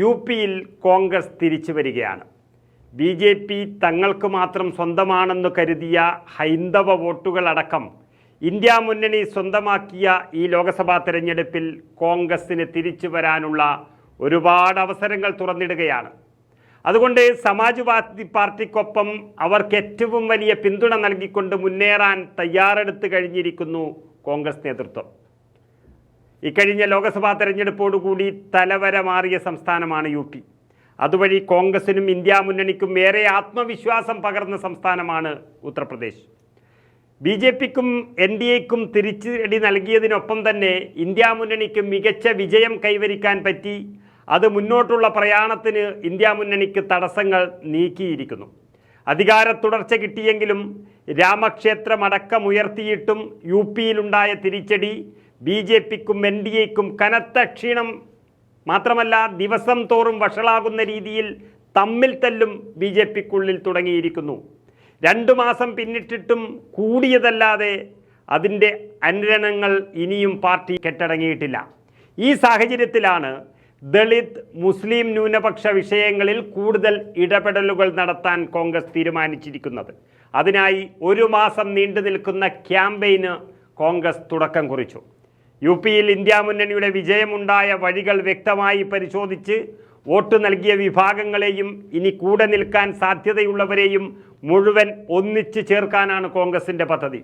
U പിയിൽ കോൺഗ്രസ് തിരിച്ചു വരികയാണ്. ബി ജെ പി തങ്ങൾക്ക് മാത്രം സ്വന്തമാണെന്ന് കരുതിയ ഹൈന്ദവ വോട്ടുകളടക്കം ഇന്ത്യ മുന്നണി സ്വന്തമാക്കിയ ഈ ലോക്സഭാ തെരഞ്ഞെടുപ്പിൽ കോൺഗ്രസിന് തിരിച്ചു വരാനുള്ള ഒരുപാട് അവസരങ്ങൾ തുറന്നിടുകയാണ്. അതുകൊണ്ട് സമാജ്വാദി പാർട്ടിക്കൊപ്പം അവർക്ക് ഏറ്റവും വലിയ പിന്തുണ നൽകിക്കൊണ്ട് മുന്നേറാൻ തയ്യാറെടുത്ത് കഴിഞ്ഞിരിക്കുന്നു കോൺഗ്രസ് നേതൃത്വം. ഇക്കഴിഞ്ഞ ലോക്സഭാ തെരഞ്ഞെടുപ്പോടുകൂടി തലവര മാറിയ സംസ്ഥാനമാണ് യു പി. അതുവഴി കോൺഗ്രസിനും ഇന്ത്യ മുന്നണിക്കും ഏറെ ആത്മവിശ്വാസം പകർന്ന സംസ്ഥാനമാണ് ഉത്തർപ്രദേശ്. ബി ജെ പിക്കും എൻ ഡി എക്കും തിരിച്ചടി നൽകിയതിനൊപ്പം തന്നെ ഇന്ത്യ മുന്നണിക്ക് മികച്ച വിജയം കൈവരിക്കാൻ പറ്റി. അത് മുന്നോട്ടുള്ള പ്രയാണത്തിന് ഇന്ത്യ മുന്നണിക്ക് തടസ്സങ്ങൾ നീക്കിയിരിക്കുന്നു. അധികാര തുടർച്ച കിട്ടിയെങ്കിലും രാമക്ഷേത്രമടക്കമുയർത്തിയിട്ടും യു പിയിലുണ്ടായ തിരിച്ചടി ബി ജെ പിക്കും എൻ ഡി എക്കും കനത്ത ക്ഷീണം മാത്രമല്ല ദിവസം തോറും വഷളാകുന്ന രീതിയിൽ തമ്മിൽ തല്ലും ബി ജെ പിക്കുള്ളിൽ തുടങ്ങിയിരിക്കുന്നു. രണ്ടു മാസം പിന്നിട്ടിട്ടും കൂടിയതല്ലാതെ അതിന്റെ അനുരണങ്ങൾ ഇനിയും പാർട്ടി കെട്ടടങ്ങിയിട്ടില്ല. ഈ സാഹചര്യത്തിലാണ് ദളിത് മുസ്ലിം ന്യൂനപക്ഷ വിഷയങ്ങളിൽ കൂടുതൽ ഇടപെടലുകൾ നടത്താൻ കോൺഗ്രസ് തീരുമാനിച്ചിരിക്കുന്നത്. അതിനായി ഒരു മാസം നീണ്ടു നിൽക്കുന്ന ക്യാമ്പയിന് കോൺഗ്രസ് തുടക്കം കുറിച്ചു. യു പിയിൽ ഇന്ത്യ മുന്നണിയുടെ വിജയമുണ്ടായ വഴികൾ വ്യക്തമായി പരിശോധിച്ച് വോട്ട് നൽകിയ വിഭാഗങ്ങളെയും ഇനി കൂടെ നിൽക്കാൻ സാധ്യതയുള്ളവരെയും മുഴുവൻ ഒന്നിച്ചു ചേർക്കാനാണ് കോൺഗ്രസിന്റെ പദ്ധതി.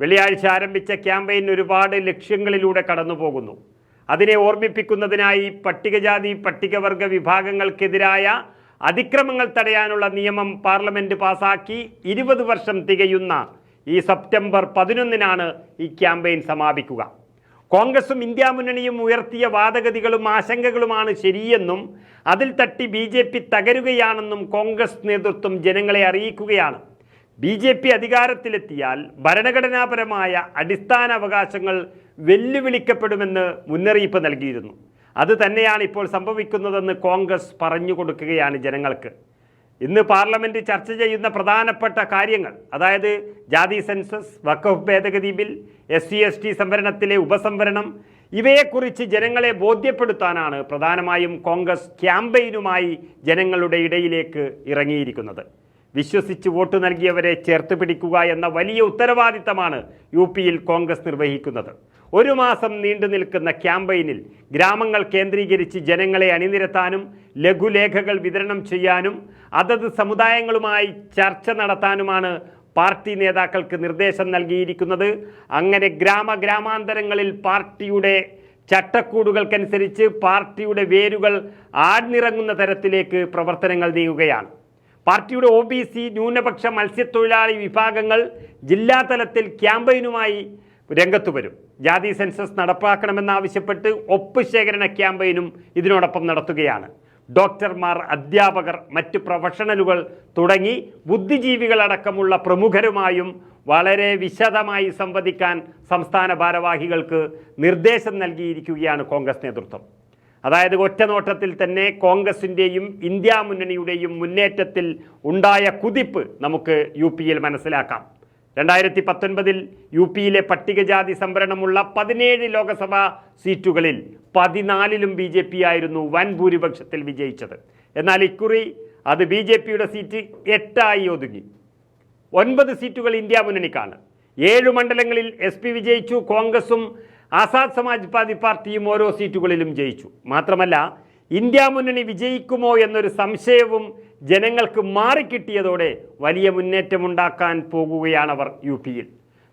വെള്ളിയാഴ്ച ആരംഭിച്ച ക്യാമ്പയിൻ ഒരുപാട് ലക്ഷ്യങ്ങളിലൂടെ കടന്നു പോകുന്നു അതിനെ ഓർമ്മിപ്പിക്കുന്നതിനായി പട്ടികജാതി പട്ടികവർഗ വിഭാഗങ്ങൾക്കെതിരായ അതിക്രമങ്ങൾ തടയാനുള്ള നിയമം പാർലമെന്റ് പാസാക്കി ഇരുപത് വർഷം തികയുന്ന ഈ സെപ്റ്റംബർ പതിനൊന്നിനാണ് ഈ ക്യാമ്പയിൻ സമാപിക്കുക. കോൺഗ്രസും ഇന്ത്യ മുന്നണിയും ഉയർത്തിയ വാദഗതികളും ആശങ്കകളുമാണ് ശരിയെന്നും അതിൽ തട്ടി ബി ജെ പി തകരുകയാണെന്നും കോൺഗ്രസ് നേതൃത്വം ജനങ്ങളെ അറിയിക്കുകയാണ്. ബി ജെ പി അധികാരത്തിലെത്തിയാൽ ഭരണഘടനാപരമായ അടിസ്ഥാന അവകാശങ്ങൾ വെല്ലുവിളിക്കപ്പെടുമെന്ന് മുന്നറിയിപ്പ് നൽകിയിരുന്നു. അത് തന്നെയാണ് ഇപ്പോൾ സംഭവിക്കുന്നതെന്ന് കോൺഗ്രസ് പറഞ്ഞു കൊടുക്കുകയാണ് ജനങ്ങൾക്ക്. ഇന്ന് പാർലമെന്റ് ചർച്ച ചെയ്യുന്ന പ്രധാനപ്പെട്ട കാര്യങ്ങൾ അതായത് ജാതി സെൻസസ് വക്കഫ് ഭേദഗതി bill S C S T സംവരണത്തിലെ ഉപസംവരണം ഇവയെക്കുറിച്ച് ജനങ്ങളെ ബോധ്യപ്പെടുത്താനാണ് പ്രധാനമായും കോൺഗ്രസ് ക്യാമ്പയിനുമായി ജനങ്ങളുടെ ഇടയിലേക്ക് ഇറങ്ങിയിരിക്കുന്നത്. വിശ്വസിച്ച് വോട്ട് നൽകിയവരെ ചേർത്ത് പിടിക്കുക എന്ന വലിയ ഉത്തരവാദിത്തമാണ് യു പിയിൽ കോൺഗ്രസ് നിർവഹിക്കുന്നത്. ഒരു മാസം നീണ്ടു നിൽക്കുന്ന ക്യാമ്പയിനിൽ ഗ്രാമങ്ങൾ കേന്ദ്രീകരിച്ച് ജനങ്ങളെ അണിനിരത്താനും ലഘുലേഖകൾ വിതരണം ചെയ്യാനും അതത് സമുദായങ്ങളുമായി ചർച്ച നടത്താനുമാണ് പാർട്ടി നേതാക്കൾക്ക് നിർദ്ദേശം നൽകിയിരിക്കുന്നത് അങ്ങനെ ഗ്രാമ ഗ്രാമാന്തരങ്ങളിൽ പാർട്ടിയുടെ ചട്ടക്കൂടുകൾക്കനുസരിച്ച് പാർട്ടിയുടെ വേരുകൾ ആഴ്ന്നിറങ്ങുന്ന തരത്തിലേക്ക് പ്രവർത്തനങ്ങൾ നീങ്ങുകയാണ്. പാർട്ടിയുടെ ഒ ബി സി ന്യൂനപക്ഷ മത്സ്യത്തൊഴിലാളി വിഭാഗങ്ങൾ ജില്ലാതലത്തിൽ ക്യാമ്പയിനുമായി രംഗത്തു വരും. ജാതി സെൻസസ് നടപ്പാക്കണമെന്നാവശ്യപ്പെട്ട് ഒപ്പ് ശേഖരണ ക്യാമ്പയിനും ഇതിനോടൊപ്പം നടത്തുകയാണ്. ഡോക്ടർമാർ അധ്യാപകർ മറ്റ് പ്രൊഫഷണലുകൾ തുടങ്ങി ബുദ്ധിജീവികളടക്കമുള്ള പ്രമുഖരുമായും വളരെ വിശദമായി സംവദിക്കാൻ സംസ്ഥാന ഭാരവാഹികൾക്ക് നിർദ്ദേശം നൽകിയിരിക്കുകയാണ് കോൺഗ്രസ് നേതൃത്വം. അതായത് ഒറ്റനോട്ടത്തിൽ തന്നെ കോൺഗ്രസിന്റെയും ഇന്ത്യ മുന്നണിയുടെയും മുന്നേറ്റത്തിൽ ഉണ്ടായ കുതിപ്പ് നമുക്ക് യു മനസ്സിലാക്കാം. രണ്ടായിരത്തി പത്തൊൻപതിൽ യു പിയിലെ പട്ടികജാതി സംവരണമുള്ള പതിനേഴ് ലോക്സഭാ സീറ്റുകളിൽ പതിനാലിലും ബി ജെ പി ആയിരുന്നു വൻ ഭൂരിപക്ഷത്തിൽ വിജയിച്ചത്. എന്നാൽ ഇക്കുറി അത് ബി ജെ പിയുടെ സീറ്റ് എട്ടായി ഒതുങ്ങി. ഒൻപത് സീറ്റുകൾ ഇന്ത്യ മുന്നണിക്കാണ്. ഏഴ് മണ്ഡലങ്ങളിൽ എസ് പി വിജയിച്ചു കോൺഗ്രസും ആസാദ് സമാജ്വാദി പാർട്ടിയും ഓരോ സീറ്റുകളിലും ജയിച്ചു. മാത്രമല്ല ഇന്ത്യ മുന്നണി വിജയിക്കുമോ എന്നൊരു സംശയവും ജനങ്ങൾക്ക് മാറിക്കിട്ടിയതോടെ വലിയ മുന്നേറ്റമുണ്ടാക്കാൻ അവർ യു പിയിൽ.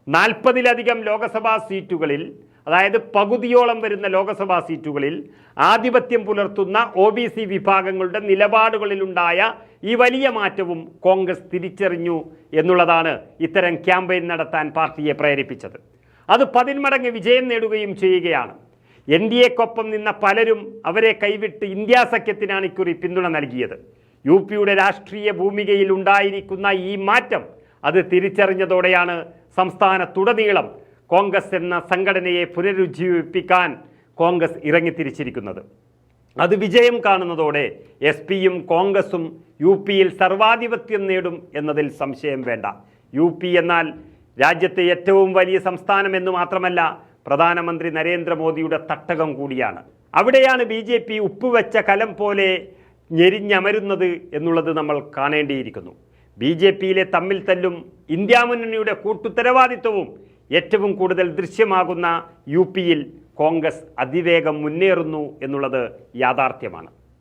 നാൽപ്പതിലധികം ലോക്സഭാ സീറ്റുകളിൽ അതായത് പകുതിയോളം വരുന്ന ലോക്സഭാ സീറ്റുകളിൽ ആധിപത്യം പുലർത്തുന്ന ഒ ബി സി വിഭാഗങ്ങളുടെ നിലപാടുകളിലുണ്ടായ ഈ വലിയ മാറ്റവും കോൺഗ്രസ് തിരിച്ചറിഞ്ഞു എന്നുള്ളതാണ് ഇത്തരം ക്യാമ്പയിൻ നടത്താൻ പാർട്ടിയെ പ്രേരിപ്പിച്ചത്. അത് പതിന്മടങ്ങ് വിജയം നേടുകയും ചെയ്യുകയാണ്. എൻ ഡി എക്കൊപ്പം നിന്ന പലരും അവരെ കൈവിട്ട് ഇന്ത്യ സഖ്യത്തിനാണ് ഇക്കുറി പിന്തുണ നൽകിയത്. യു പിയുടെ രാഷ്ട്രീയ ഭൂമികയിൽ ഉണ്ടായിരിക്കുന്ന ഈ മാറ്റം അത് തിരിച്ചറിഞ്ഞതോടെയാണ് സംസ്ഥാനത്തുടനീളം കോൺഗ്രസ് എന്ന സംഘടനയെ പുനരുജ്ജീവിപ്പിക്കാൻ കോൺഗ്രസ് ഇറങ്ങിത്തിരിച്ചിരിക്കുന്നത്. അത് വിജയം കാണുന്നതോടെ എസ് പിയും കോൺഗ്രസും യു പിയിൽ സർവാധിപത്യം നേടും എന്നതിൽ സംശയം വേണ്ട. യു പി എന്നാൽ രാജ്യത്തെ ഏറ്റവും വലിയ സംസ്ഥാനം എന്ന് മാത്രമല്ല പ്രധാനമന്ത്രി നരേന്ദ്രമോദിയുടെ തട്ടകം കൂടിയാണ്. അവിടെയാണ് ബി ജെ പി ഉപ്പുവെച്ച കലം പോലെ ഞെരിഞ്ഞമരുന്നത് എന്നുള്ളത് നമ്മൾ കാണേണ്ടിയിരിക്കുന്നു. ബി ജെ പിയിലെ തമ്മിൽ തല്ലും ഇന്ത്യാ മുന്നണിയുടെ കൂട്ടുത്തരവാദിത്വവും ഏറ്റവും കൂടുതൽ ദൃശ്യമാകുന്ന യു പിയിൽ കോൺഗ്രസ് അതിവേഗം മുന്നേറുന്നു എന്നുള്ളത് യാഥാർത്ഥ്യമാണ്.